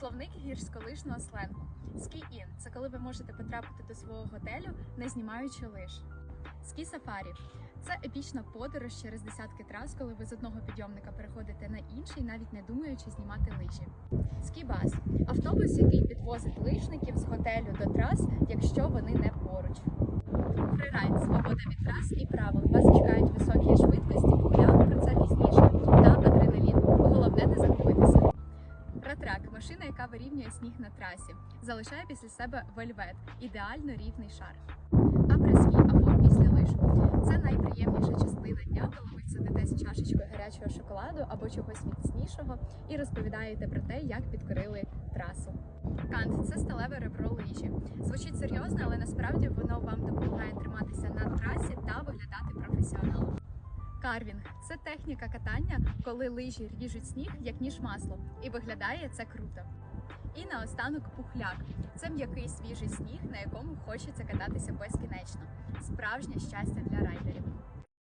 Словник гірськолижного сленгу. Ски-ін – це коли ви можете потрапити до свого готелю, не знімаючи лиж. Ски-сафарі – це епічна подорож через десятки трас, коли ви з одного підйомника переходите на інший, навіть не думаючи знімати лижі. Ски-бас – автобус, який підвозить лижників з готелю до трас, якщо вони не поруч. Фрирайд – свобода від трас і правил. Вас чекають машина, яка вирівнює сніг на трасі, залишає після себе вельвет, ідеально рівний шар. Апрес-ски або після лиш. Це найприємніша частина дня, коли ви сидите з чашечкою гарячого шоколаду або чогось міцнішого і розповідаєте про те, як підкорили трасу. Кант це сталеве ребро лижі. Звучить серйозно, але насправді воно вам допомагає триматися на трасі та виглядати професіоналом. Карвінг це техніка катання, коли лижі ріжуть сніг як ніж масло, і виглядає це круто. І наостанок пухляк це м'який свіжий сніг, на якому хочеться кататися безкінечно. Справжнє щастя для райдерів.